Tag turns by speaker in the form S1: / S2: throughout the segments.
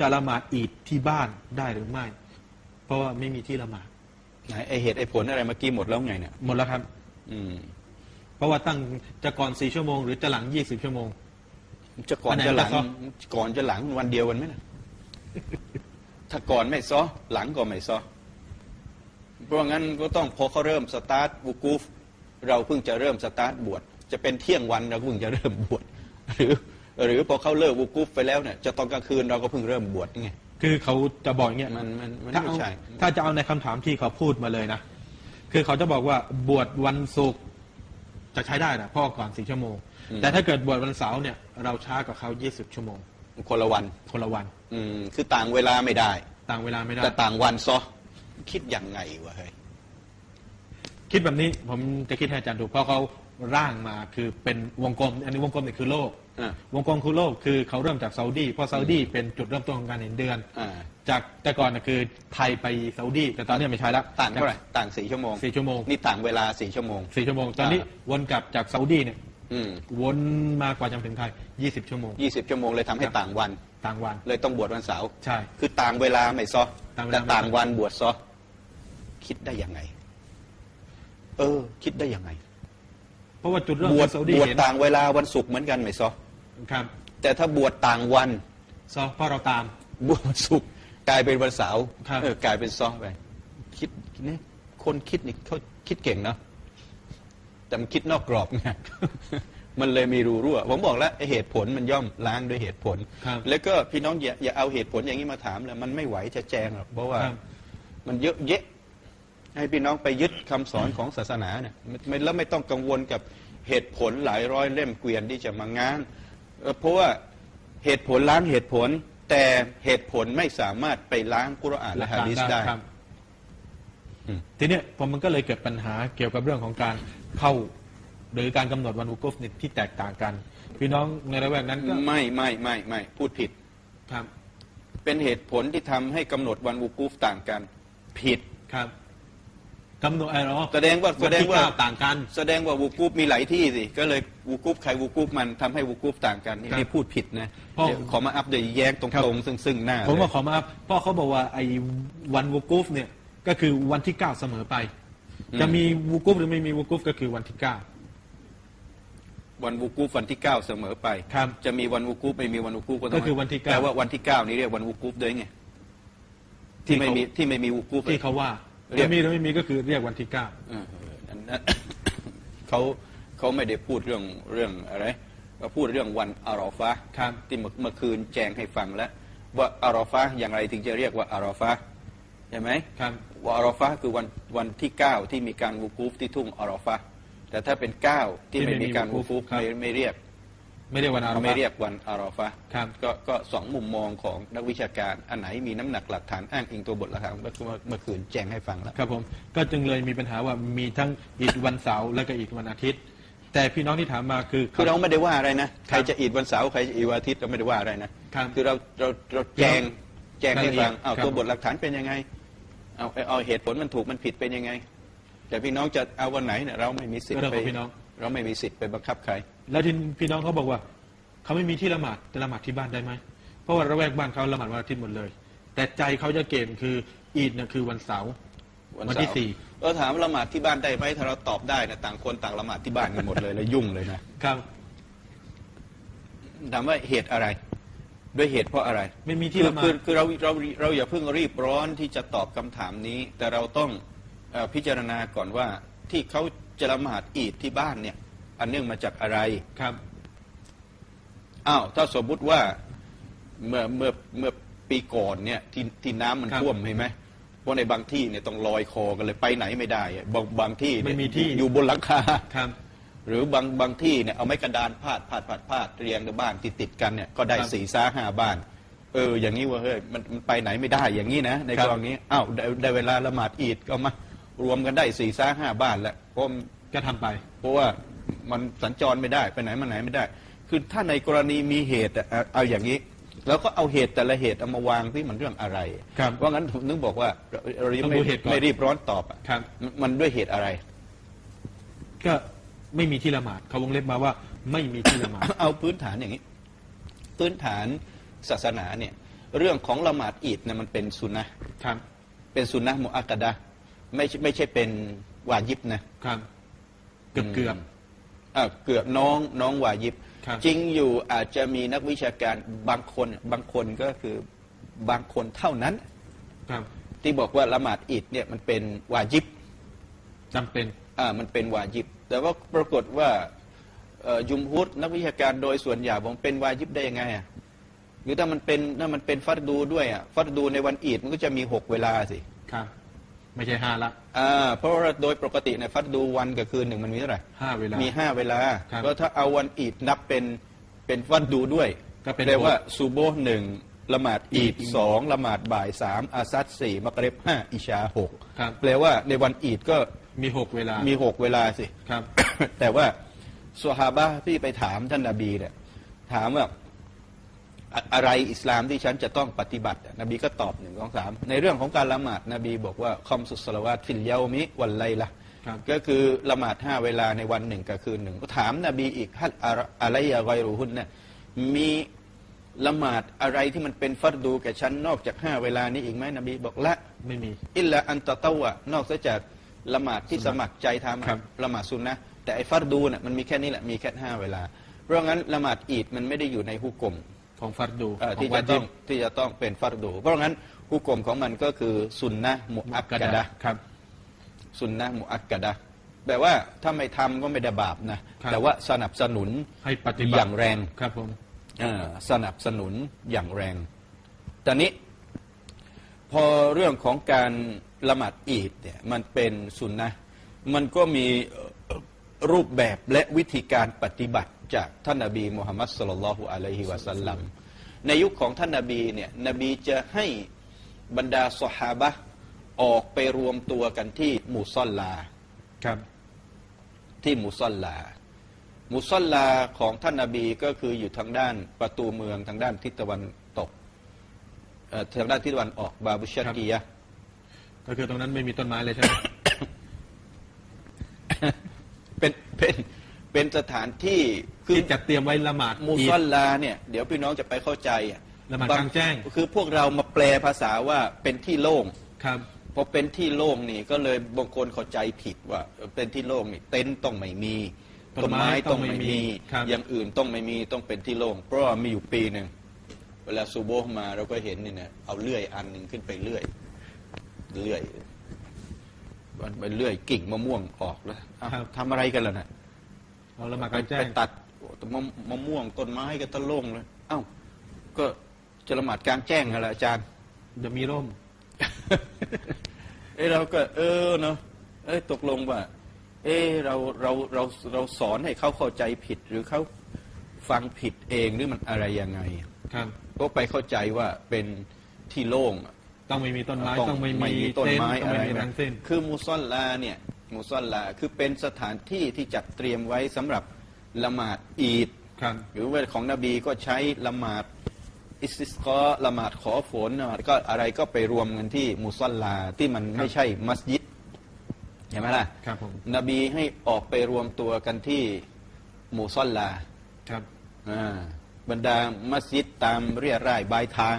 S1: จะละหมาดอีดที่บ้านได้หรือไม่ เพราะว่าไม่มีที่ละหมาด
S2: ไหนไอเหตุไอผลอะไรเมื่อกี้หมดแล้วไงเนี่ย
S1: หมดแล้วครับ
S2: อืม
S1: เพราะว่าตั้งจะก่อนสี่ชั่วโมงหรือจะหลังยี่สิบชั่วโมง
S2: จะก่อน
S1: อันไหน
S2: จะหลัง
S1: จะซ้อ
S2: ก่อนจะหลังวันเดียวกันไหมนะถ้าก่อนไม่ซ้อหลังก็ไม่ซ้อเพราะงั้นก็ต้องพอเขาเริ่มสตาร์ทวูกูฟเราเพิ่งจะเริ่มสตาร์ทบวชจะเป็นเที่ยงวันเราก็เพิ่งจะเริ่มบวชหรือ หรือพอเขาเลิกวูกูฟไปแล้วเนี่ยจะตอนกลางคืนเราก็เพิ่งเริ่มบวชนี่ไง
S1: คือเขาจะบอกอย่างเงี้ย
S2: มันมันมัน
S1: ถ้า
S2: ไม่
S1: เอา
S2: ใช่
S1: ถ้าจะเอาในคำถามที่เขาพูดมาเลยนะ คือเขาจะบอกว่าบวชวันศุกร์จะใช้ได้นะเพราะว่อก่อนสี่ชั่วโมงแต่ถ้าเกิดบวชวันเสาร์เนี่ย เราช้ากว่าเขายี่สิบชั่วโมง
S2: คนละวัน
S1: คนละวัน
S2: อืมคือต่างเวลาไม่ได้
S1: ต่างเวลาไม่ได้
S2: แต่ต่างวันซ้อคิดยังไงวะเฮ้ย
S1: คิดแบบนี้ผมจะคิดให้อาจารย์ถูกเพราะเขา ร่างมาคือเป็นวงกลม อันนี้วงกลมเนี่ยคือโลก
S2: อ่า
S1: วงกลมคือโลกคือเขาเริ่มจากซาอุดีเพราะซาอุดีเป็นจุดเริ่มต้นของการเห็นเดือน
S2: อ่า
S1: จากแต่ก่อนน่ะคือไทยไปซาอุดีแต่ตอนนี้ไม่ใช่แล้ว
S2: ต่างเท่าไหร่ต่างสี่ชั่วโมง
S1: สี่ชั่วโมง
S2: นี่ต่างเวลาสี่ชั่วโมง
S1: สี่ชั่วโมง ตอนนี้วนกลับจากซาอุดีเนี่ย
S2: อืม
S1: วนมากว่าจะถึงไทยยี่สิบชั่วโมง
S2: ยี่สิบชั่วโมงเลยทำให้
S1: ครับ
S2: ต่างวัน
S1: ต่างวัน
S2: เลยต้องบวชวันเสาร์
S1: ใช่
S2: คือต่างเวลาไม่ซอ
S1: ต่างเวลา
S2: แต่ต่าง
S1: ไม่ซ้อ
S2: วันบวชซอคิดได้ยังไง เออ คิดได้ยังไง
S1: เพราะว่าจุดเริ่ม
S2: บวช
S1: จากซาอุดี
S2: บวช
S1: เห็น
S2: ต่างเวลาวันศุกร์เหมือนกันไม่ซอ
S1: ครับ
S2: แต่ถ้าบวชต่างวัน
S1: ซอเพราะเราตาม
S2: บวชวันศุกร์กลายเป็นวันเสาร์
S1: ครับ
S2: เออกลายเป็นซอไปคิดนี่คนคิดนี่เขาคิดเก่งเนอะแต่มันคิดนอกกรอบไง มันเลยมีรูรั่ว ผมบอกแล้วไอ้เหตุผลมันย่อมล้างด้วยเหตุผล
S1: ครับ
S2: แล้วก็พี่น้องอย่าอย่าเอาเหตุผลอย่างนี้มาถามเลยมันไม่ไหวจะแจงหรอกเพราะว่า
S1: ครับ
S2: มันเยอะแยะ ให้พี่น้องไปยึดคำสอนของศาสนาเนี่ยไม่ไม่แล้วไม่ต้องกังวลกับเหตุผลหลายร้อยเล่มเกวียนที่จะมางานเอ่อเพราะว่าเหตุผลล้างเหตุผล แต่เหตุผลไม่สามารถไปล้างกุรอานและฮะดีษได้
S1: ครับ
S2: อืม
S1: ทีเนี้ยพอมันก็เลยเกิดปัญหาเกี่ยวกับเรื่องของการเข้าหรือการกำหนดวันวุกุฟเนี่ยที่แตกต่างกัน พี่น้องในระแวกนั้นก็
S2: ไม่ไม่ไม่ไม่พูดผิด
S1: ครับ
S2: เป็นเหตุผลที่ทำให้กำหนดวันวูกูฟต่างกัน ผิด
S1: ครับ กำหนดไอ้เนาะ
S2: แสดงว่า
S1: วันที่
S2: แสดงว่า
S1: เก้ต่างกัน
S2: แสดงว่าวูกูฟมีหลายที่สิก็เลยวูกูฟใครวูกูฟมันทำให้วูกูฟต่างกันนี่
S1: ครับ
S2: นี่พูดผิดนะ
S1: เพราะ
S2: เดี๋ยวขอมาอัปเดตแย้งต
S1: ครับ
S2: รงๆซึ่งซึ่งหน้า
S1: ผม
S2: เลย
S1: ว่าขอมาเพราะเขาบอกว่าไอ้วันวุกุฟเนี่ยก็คือวันที่เก้าเสมอไป จะมีวุกุฟหรือไม่มีวุกุฟก็คือวันที่เก้า
S2: วันวูกูฟวันที่เก้าเสมอไป
S1: ครับ
S2: จะมีวันวูกูฟไม่มีวันวูกูฟก็ต้ง
S1: ก็คือวันที่เก้า
S2: แปลว่าวันที่เก้านี้เรียกวันวูกูฟด้วยไงที่ไม่มีที่ไม่มีวูกูฟ
S1: ที่เขาว่า
S2: เรียก
S1: จะมีหรือไม่มีก็คือเรียกวันที่เก้า
S2: เออเอออันนั้น เขาเขาไม่ได้พูดเรื่องเรื่องอะไรเขาพูดเรื่องวันอารอฟะห์
S1: ครับ
S2: ที่เมื่อเมื่อคืนแจงให้ฟังแล้ว ว่าอารอฟะห์อย่างไรถึงจะเรียกว่าอารอฟะห์ใช่ไหม
S1: ครับ
S2: ว่าอารอฟะห์คือวันวันที่เก้าที่มีการวูกูฟที่ทุ่งอารอฟะห์แต่ถ้าเป็นเก้าที่ไม่มีการวูกูฟไม่ไม่เรียก
S1: ไม่เรียกวันอาราฟะห์
S2: ไม่เรียกวันอารอฟะห์
S1: ครับ
S2: ก็ก็สองมุมมองของนักวิชาการ อันไหนมีน้ำหนักหลักฐานอ้างอิงตัวบทหลักฐานเมื่อเมื่อคืนแจงให้ฟังแล้ว
S1: ครับผมก็จึงเลยมีปัญหาว่ามีทั้งอีดวันเสาร์และก็อีดวันอาทิตย์ แต่พี่น้องที่ถามมาคือ
S2: คือเราไม่ได้ว่าอะไรนะใครจะอีดวันเสาร์ใครจะอีดวันอาทิตย์เราไม่ได้ว่าอะไรนะครับคือเราเราเราแจงแจงให้ฟัง
S1: รายละเอียด
S2: เอา
S1: ครับ
S2: ตัวบทหลักฐานเป็นยังไงเอาเอาเหตุผลมันถูกมันผิดเป็นยังไง แต่พี่น้องจะเอาวันไหนเนี่ยเราไม่มีสิทธิ์
S1: เรื่อง
S2: ไป
S1: ของพี่น้อง
S2: เราไม่มีสิทธิ์ไปบังคับใคร
S1: แล้วที่พี่น้องเขาบอกว่าเขาไม่มีที่ละหมาดจะละหมาดที่บ้านได้ไหมเพราะว่าระแวกบ้านเขาละหมาดวันอาทิตย์หมดเลย แต่ใจเขาจะเกณฑ์คืออีดเนี่ยคือวันเสาร์วันที่
S2: เสาร์
S1: สี่
S2: เราถามว่าละหมาดที่บ้านได้ไหมถ้าเราตอบได้นะต่างคนต่างละหมาดที่บ้านกันหมดเลยแล้วยุ่งเลยนะครับถามว่าเหตุอะไร ด้วยเหตุเพราะอะไร
S1: ไม่มีที่
S2: คือ
S1: ละหมา
S2: คือ
S1: ด
S2: คือเราเราเราอย่าเพิ่งรีบร้อนที่จะตอบคำถามนี้ แต่เราต้องเอ่อพิจารณาก่อนว่าที่เขาจะละหมาดอีดที่บ้านเนี่ย อันเนื่องมาจากอะไร
S1: ครับ
S2: อ้าวถ้าสมมุติว่าเมื่อเมื่อเมื่อปีก่อนเนี่ยที่ที่น้ำมัน
S1: ครับ
S2: ท่วมใช่ไหมเพราะในบางที่เนี่ยต้องลอยคอกันเลยไปไหนไม่ได้อะบางบางที่เนี่ย
S1: ไม่มีที่
S2: อยู่บนหลังคา
S1: ครับ
S2: หรือบางบางที่เนี่ยเอาไม้กระดานพาดพาดพาดพาดเรียงกับบ้านติดติดๆกันเนี่ยก็ได้
S1: ครับ
S2: สี่ซ้าห้าบ้าน เออ อย่างนี้เว่าเฮ้ยมันมันไปไหนไม่ได้อย่างนี้นะ ใน
S1: ครับ
S2: กรณีอ้าวได้ได้เวลาละหมาดอีดก็มารวมกันได้สี่ซ้าห้าบ้านแล้วเพราะ
S1: ก็ทำไป
S2: เพราะว่า มันสัญจรไม่ได้ไปไหนมาไหนไม่ได้ คือถ้าในกรณีมีเหตุอะเอาเอาอย่างนี้ แล้วก็เอาเหตุแต่ละเหตุเอามาวางที่มันเรื่องอะไร
S1: ครับ
S2: เพราะงั้นผมนึกบอกว่าเราเรายัง
S1: ต้อง
S2: ไม่
S1: ดูเหตุก่อน
S2: ไม่รีบร้อนตอบอะ
S1: ครับ
S2: มันด้วยเหตุอะไร
S1: ก็ไม่มีที่ละหมาดเขาวงเล็บมาว่าไม่มีที่ละหมาด
S2: เอาพื้นฐานอย่างนี้ พื้นฐานศาสนาเนี่ย เรื่องของละหมาดอีดเนี่ยมันเป็นสุนนะครับเป็นสุนนะมุอักกะดะห์ไม่ใช่ไม่ใช่เป็นวาญิบนะ ครับ
S1: เกือบเกือบ
S2: อ่าเกือบน้องน้องวาญิบ
S1: ครับ
S2: จริงอยู่อาจจะมีนักวิชาการบางคนบางคนก็คือบางคนเท่านั้น
S1: ครับ
S2: ที่บอกว่าละหมาดอีดเนี่ยมันเป็นวาญิบ
S1: จำเป็น
S2: อ่ามันเป็นวาญิบ แต่ว่าปรากฏว่าเอ่อยุมฮุดนักวิชาการโดยส่วนใหญ่บอกเป็นวาญิบได้ยังไงอะหรือถ้ามันเป็นถ้ามันเป็นฟัดดูด้วยอะฟัดดูในวันอีดมันก็จะมีหกเวลาสิ
S1: ครับ ไม่ใช่ห้าละ
S2: อ่าเพราะว่าโดยปกติในยฟัดดูวันกับคืนหนึ่งมันมีเท่าไหร่
S1: ห้าเวลา
S2: มีห้าเวลา
S1: ครับ
S2: ก็ถ้าเอาวันอีดนับเป็นเป็นฟัดดูด้วย
S1: ก็เป็น
S2: แปลว่า
S1: หก
S2: ซูโบห์หนึ่งละหมาดอีด
S1: อีด
S2: สองละหมาดบ่ายสามอาซัดสี่มักเร็บห้าอิชาหก
S1: ครับ
S2: แปลว่าในวันอีดก็
S1: มีหกเวลา
S2: มีหกเวลาสิ
S1: ครับ
S2: แต่ว่าสฮาบะห์ที่ไปถามท่านนาบีเนี่ยถามว่า อะอะไรอิสลามที่ฉันจะต้องปฏิบัติอะนบีก็ตอบหนึ่งสองสามในเรื่องของการละหมาดนบีบอกว่าคอมสุสลาวาตฟิลเยามิวันไลละ
S1: ครับ
S2: ก็คือละหมาดห้าเวลาในวันหนึ่งกับคืนหนึ่งก็ถามนบีอีกฮัดอะระอะไรยะไกรูฮุนเนี่ยมีละหมาดอะไรที่มันเป็นฟัรดูแก่ฉันนอกจากห้าเวลานี้อีกไหมนบีบอกละ
S1: ไม่มี
S2: อิลลาอันตะเตาวะนอกจากละหมาดที่สมัครใจทำอะ
S1: ครับ
S2: ละหมาดซุนนะห์แต่ไอ้ฟัรดูน่ะมันมีแค่นี้แหละมีแค่ห้าเวลา เพราะงั้นละหมาดอีดมันไม่ได้อยู่ในฮุกกลม
S1: ของฟัดดู
S2: เอ่อ
S1: ข
S2: ที่
S1: ง
S2: จะ
S1: วัด
S2: ต้
S1: ยิ่
S2: องที่จะต้องเป็นฟัรดู เพราะงั้นฮุกกลมของมันก็คือซุนนะห์มุอัก
S1: กระ
S2: กะ
S1: ดา
S2: ดะ
S1: ษ
S2: ห์
S1: ครับ
S2: ซุนนะห์มุอักกะดะห์แปลว่าถ้าไม่ทำก็ไม่ได้บาปนะครับแต่ว่าสนับสนุน
S1: ให้ปฏิบัติ
S2: อย่างแรง
S1: ครับผม
S2: เอ่อสนับสนุนอย่างแรงตอนนี้พอเรื่องของการละหมาดอีดเนี่ยมันเป็นสุนนะห์มันก็มีเอ่อรูปแบบและวิธีการปฏิบัติ จากท่านนาบีมุฮัมมัดสุลลัลลอฮุอะลัยฮิวะสัลลัมในยุคของท่านนาบีเนี่ยนบีจะให้บรรดาสหาบะห์ออกไปรวมตัวกันที่มุซอลลา
S1: ครับ
S2: ที่มุซอลลา มุซอลลาของท่านนาบีก็คืออยู่ทางด้านประตูเมืองทางด้านทิศตะวันตกเอ่อทางด้านทิศตะวันออกบาบุชักียะห์
S1: ก็คือตรงนั้นไม่มีต้นไม้เลยใช่ไหม
S2: เป็นเป็น เป็นสถานที่คือ
S1: ที่จัดเตรียมไว้ละหมาด
S2: มุ
S1: อี
S2: ซอ
S1: ด
S2: ลลาเนี่ยเดี๋ยวพี่น้องจะไปเข้าใจอะ
S1: ละหมาด
S2: บ
S1: กลางแจ้ง
S2: คือพวกเรามาแปลภาษาว่าเป็นที่โล่ง
S1: ครับ
S2: พอเป็นที่โล่งนี่ก็เลยบางคนเข้าใจผิดว่าเออเป็นที่โล่งนี่เต็นท์ต้องไม่มี
S1: ต้
S2: ต้
S1: น
S2: น
S1: ไม้
S2: ไม้ต้องไม่
S1: ต้องไม่มี
S2: มี
S1: ครับ
S2: อย่างอื่นต้องไม่มีต้องเป็นที่โล่งเพราะว่ามีอยู่ปีหนึ่งเวลาซูโบฮ์มาเราก็เห็นนี่นะเอาเลื่อยอันหนึ่งขึ้นไปเลื่อยเลื่อยมันไปเลื่อยกิ่งมะม่วงออกแล้วอ้าวทำอะไรกันล่ะนะ
S1: เอาละหมาดก
S2: ไป
S1: ลางแจ้
S2: ไป
S1: ง
S2: ตัดมะมะม่วงต้นไม้กันตะโล่งเลย เอ้า ก็จะละหมาดกลางแจ้งอะไรอาจารย์
S1: เดี๋ยวมีร่ม
S2: เอ้เราก็เออเนาะเอ้ยตกลงว่า เอ้เราเราเราเราสอนให้เขาเข้าใจผิดหรือเขาฟังผิดเองหรือมันอะไรยังไง
S1: ครับ
S2: ก็ไปเข้าใจว่าเป็นที่โล่ง
S1: ต้องไม่มีต้นไม้ ต้องไม่มี
S2: ต้น
S1: เต็นท์
S2: ไม้
S1: ต้อง
S2: อะไร
S1: ไม่มี
S2: นะ
S1: ทั้งสิ้น
S2: คือมุซอลลาเนี่ย มุซอลลาคือเป็นสถานที่ที่จัดเตรียมไว้สำหรับละหมาดอีด
S1: ครับ
S2: หรือว่าของนบีก็ใช้ละหมาดอิสติสกอละหมาดขอฝนละหมาดก็อะไรก็ไปรวมกันที่มุซอลลาที่มันไม่ใช่มัสยิดเห็นไหมล่ะ
S1: ครับผม
S2: นบีให้ออกไปรวมตัวกันที่มุซอลลา
S1: ครับ
S2: อ่าบรรดามัสยิดตามเรียร่ายบายทาง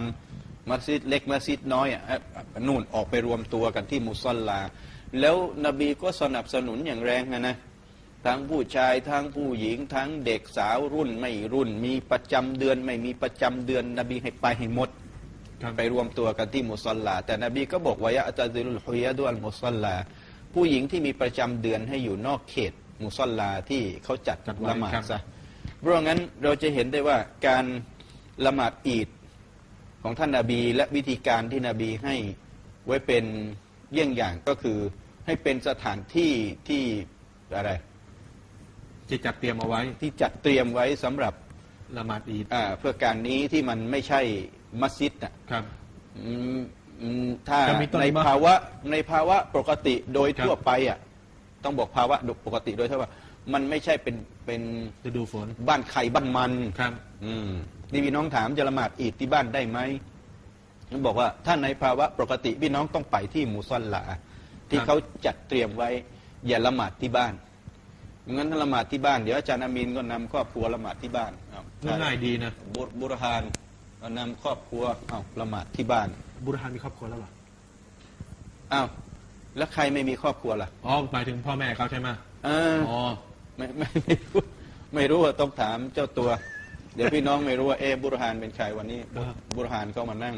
S2: มัสยิดเล็กมัสยิดน้อยอะเอ่อนู่นออกไปรวมตัวกันที่มุซอลลา แล้วนบีก็สนับสนุนอย่างแรงนะนะทั้งผู้ชายทั้งผู้หญิง ทั้งเด็กสาวรุ่นไม่รุ่น มีประจำเดือนไม่มีประจำเดือน นบีให้ไปให้หมด
S1: ครับ
S2: ไปรวมตัวกันที่มุสลาแต่นบีก็บอกว่ายะอัตซิลุลฮุยะดุอัลมุสลาผู้หญิงที่มีประจำเดือนให้อยู่นอกเขต มุสลาที่เขาจัด
S1: จัดไว้
S2: ละหมาด
S1: ครับ
S2: ซะเพราะงั้นเราจะเห็นได้ว่าการละหมาดอีดของท่านนาบีและวิธีการที่นบีให้ไว้เป็น เยี่ยงอย่างก็คือให้เป็นสถานที่ที่อะไร
S1: ที่จัดเตรียมเอาไว้
S2: ที่จัดเตรียมไว้สำหรับ
S1: ละหมาดอีด
S2: อ่าเพื่อการนี้ที่มันไม่ใช่มัสยิดน่ะ
S1: ครับ
S2: อืมอืมถ้า
S1: จะมีต้น
S2: ใน
S1: ไม้
S2: ภาวะในภาวะปกติโดย
S1: ครับ
S2: ทั่วไปอะต้องบอกภาวะปกติโดยทั่วไปมันไม่ใช่เป็นเป็น
S1: จะดูฝน
S2: บ้านใครบ้านมัน
S1: ครับ
S2: อืมนี่พี่น้องถามจะละหมาดอีดที่บ้านได้ไหม ผมบอกว่าถ้าในภาวะปกติพี่น้องต้องไปที่มุซอลลา ที่
S1: ครับ
S2: เขาจัดเตรียมไว้อย่าละหมาดที่บ้านงั้นถ้าละหมาดที่บ้านเดี๋ยวอาจารย์อามีนก็นำครอบครัวละหมาดที่บ้านเอา
S1: ง่ายดีนะ
S2: บุรบุรฮานเอานำครอบครัวเอาละหมาดที่บ้าน
S1: บุรฮานมีครอบครัวแล้วเหรอ
S2: อ้าวแล้วใครไม่มีครอบครัวล่ะ
S1: อ๋อหมายถึงพ่อแม่เขาใช่ไหม
S2: เออ
S1: อ๋อ
S2: ไม่ไม่ไม่รู้ไม่รู้ว่าต้องถามเจ้าตัว เดี๋ยวพี่น้องไม่รู้ว่าเอะบุรหานเป็นใครวันนี้
S1: ครับ
S2: บุรหานเขามานั่ง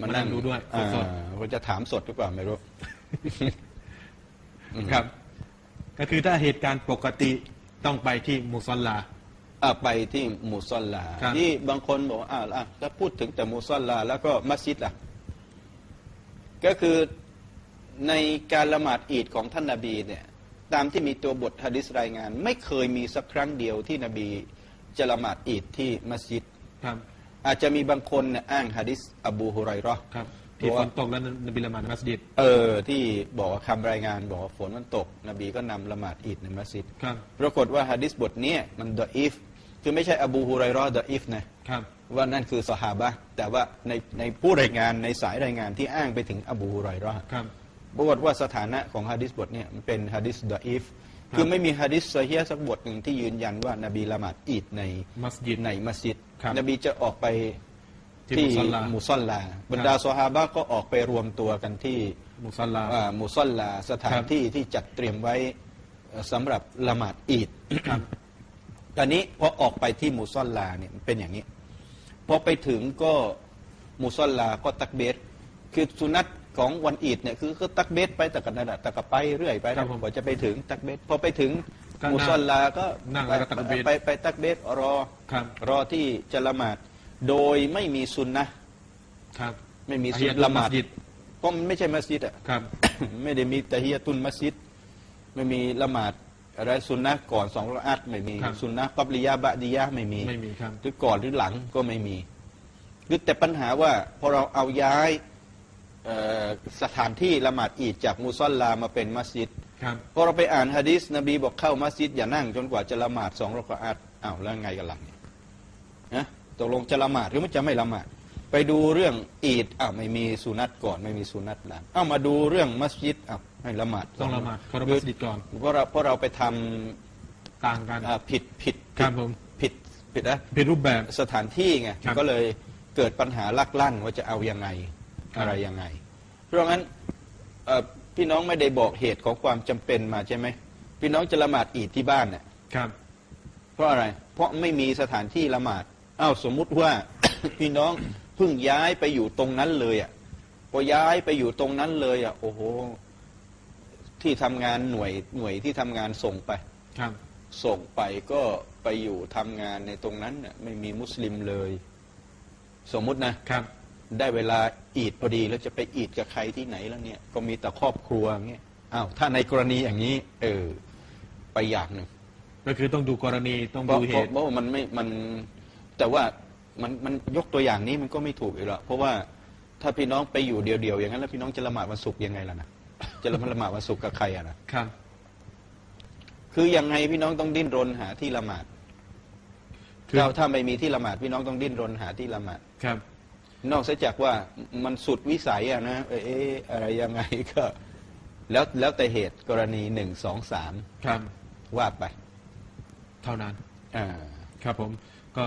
S1: มานั่งดูด้วย
S2: อ่า
S1: สด
S2: เขาจะถามสดหรือเปล่าไม่รู้ อืม
S1: ครับ ก็คือถ้าเหตุการณ์ปกติต้องไปที่มุสลา
S2: อะไปที่มุสลา
S1: ครับ
S2: ที่บางคนบอกว่าอ้าวอะถ้าพูดถึงแต่มุสลา แล้วก็มัสยิดล่ะ ก็คือในการละหมาดอีดของท่านนาบีเนี่ย ตามที่มีตัวบทฮะดิษรายงาน ไม่เคยมีสักครั้งเดียวที่นบีจะละหมาดอีดที่มัสยิด
S1: ครับ
S2: อาจจะมีบางคนเนี่ยอ้างฮะดิษอบูฮุไรเราะห์
S1: ครับที่
S2: เพราะ
S1: ฝ
S2: ว่า
S1: นตกแล้วนบีละหมาดในมัสยิด
S2: เออที่บอกว่าคำรายงานบอกว่าฝนมันตก นบีก็นำละหมาดอีดในมัสยิด
S1: ครับ
S2: ปรากฏว่าฮะดิษบทเนี้ยมันดออีฟคือไม่ใช่อบูฮุไรเราะห์ดออีฟนะครับว่านั่นคือสหาบะห์แต่ว่าในในผู้รายงานในสายรายงานที่อ้างไปถึงอบูฮุไรเราะห์
S1: ครับ
S2: ปรากฏว่าสถานะของฮะดิษบทเนี่ยมันเป็นฮะดิษดออีฟ คือไม่มีฮะดิษซอฮียะห์สักบทหนึ่งที่ยืนยันว่านบีละหมาดอีดใน
S1: มัสยิด
S2: ในมัสยิด
S1: ครับ
S2: นบีจะออกไป
S1: ที่
S2: ที่
S1: มุสลา
S2: มุสลาบรรดาซอฮาบะห์ก็ออกไปรวมตัวกันที่
S1: มุสลา
S2: อ่ามุสลาสถา
S1: ครั
S2: น
S1: บ
S2: ที่ที่จัดเตรียมไว้เอ่อสำหรับละหมาดอีด
S1: ครับ
S2: ตอนนี้พอออกไปที่มุสลาเนี่ยมันเป็นอย่างนี้พอไปถึงก็มุสลาก็ตักเบสคือสุนัต ของวันอีดเนี่ยคือก็ตักเบสไปแต่กันนั่นแหละแต่ก็ไปเรื่อยไป
S1: ครับผม
S2: กว่าจะไปถึงตักเบสพอไปถึง
S1: ก็นั่ง
S2: มุสลาก็
S1: นั่งแล้วก็ตักเบส
S2: ไปไปไปตักเบสรอ
S1: ครับ
S2: รอที่จะละหมาด โดยไม่มีซุนนะห์
S1: ครับ
S2: ไม่มี
S1: ตะ
S2: ซุ
S1: ฮิ
S2: น
S1: ยะ
S2: นะ
S1: ตุล
S2: ละหมาด
S1: มัสยิด
S2: เพราะมันไม่ใช่มัสยิดอะ
S1: ครับ
S2: ไม่ได้มีตะฮียะตุนมัสยิด ไม่มีละหมาดอะไรซุนนะห์ก่อนสองละอัดไม่มี
S1: ครับ
S2: ซุนนะห์กับลิยาบะดียะห์ไม่มี
S1: ไม่มีครับ
S2: หรือก่อนหรือหลังก็ไม่มีคือแต่ปัญหาว่าพอเราเอาย้ายเอ่อ สถานที่ละหมาดอีดจากมุซอลลามาเป็นมัสยิด
S1: ครับ
S2: พอเราไปอ่านฮะดิษนบีบอกเข้ามัสยิดอย่านั่งจนกว่าจะละหมาดสองรอกอัดอ้าวแล้วไงกันหลังเนี่ยนะตกลงจะละหมาดหรือมันจะไม่ละหมาด ไปดูเรื่องอีดอ้าวไม่มีสุนัตก่อนไม่มีสุนัตหลังเอ้ามาดูเรื่องมัสยิดอ้าวให้ละหมาด
S1: ต้องละหมาดเคารพมัสยิดก่อน
S2: เพราะเราเพราะเราไปท
S1: ต่างกันำ
S2: อ่าผิดผิด
S1: ครับผม
S2: ผิดผิดนะ
S1: เป็นรูปแบบ
S2: สถานที่ไง
S1: ครับ
S2: ก็เลยเกิดปัญหาลักลั่นว่าจะเอายังไง
S1: ครับ
S2: อะไรยังไง เพราะงั้นเอ่อพี่น้องไม่ได้บอกเหตุของความจำเป็นมาใช่ไหมพี่น้องจะละหมาดอีดที่บ้านเนี่ย
S1: ครับ
S2: เพราะอะไร เพราะไม่มีสถานที่ละหมาดอ้าวสมมุติว่า พี่น้องเพิ่งย้ายไปอยู่ตรงนั้นเลยอะพอย้ายไปอยู่ตรงนั้นเลยอะโอ้โหที่ทำงานหน่วยหน่วยที่ทำงานส่งไป
S1: ครับ
S2: ส่งไปก็ไปอยู่ทำงานในตรงนั้นน่ะไม่มีมุสลิมเลย สมมุตินะ
S1: ครับ
S2: ได้เวลาอีดพอดีแล้วจะไปอีดกับใครที่ไหนแล้วเนี่ย ก็มีแต่ครอบครัวอย่างเงี้ยอ้าวถ้าในกรณีอย่างนี้ เออ ไปอย่างหนึ่ง
S1: ก็คือต้องดูกรณีต้อง
S2: เพราะ
S1: ดูเห
S2: เพราะ
S1: ตุ
S2: เพราะว่ามันไม่มันแต่ว่ามันมันยกตัวอย่างนี้มันก็ไม่ถูกอีกแล้วเพราะว่าถ้าพี่น้องไปอยู่เดียวๆอย่างนั้นแล้วพี่น้องจะละหมาดวันศุกร์ยังไงล่ะนะจะละละหมาดวันศุกร์กับใครอะนะครับ คือยังไงพี่น้องต้องดิ้นรนหาที่ละหมาด
S1: คือ
S2: ถ้าถ้าไม่มีที่ละหมาดพี่น้องต้องดิ้นรนหาที่ละหมาด
S1: ครับ
S2: นอกเสียจากว่ามันสุดวิสัยอะนะเอะเอะอะไรยังไงก็แล้วแล้วแต่เหตุกรณีหนึ่งสองสาม
S1: ครับ
S2: ว่าไป
S1: เท่านั้น
S2: อ่า
S1: ครับผมก็